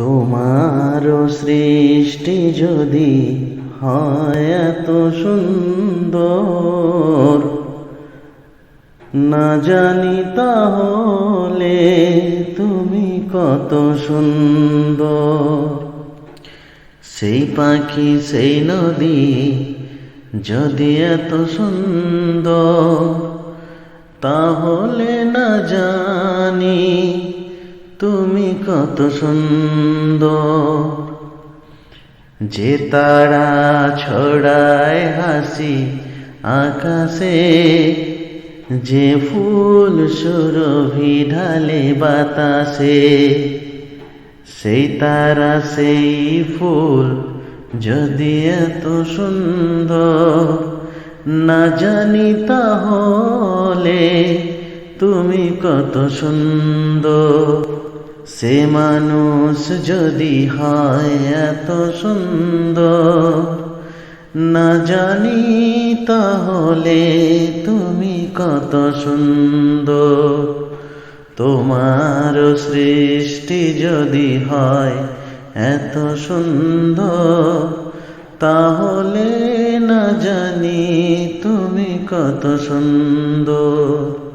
তোমার সৃষ্টি যদি হয় এত সুন্দর। না জানি তাহলে তুমি কত সুন্দর। সেই পাখি, সেই নদী যদি এত সুন্দর, তাহলে না জানি তুমি কত সুন্দর। যে তারা ছড়ায় হাসি আকাশে, যে ফুল সুরভি ঢালে বাতাসে, সেই তারা সেই ফুল যদি এত সুন্দর। না জানি তাহলে তুমি কত সুন্দর। সে মানুষ যদি হয় এত সুন্দর, না জানি তাহলে তুমি কত সুন্দর। তোমার সৃষ্টি যদি হয় এত সুন্দর, তাহলে না জানি তুমি কত সুন্দর।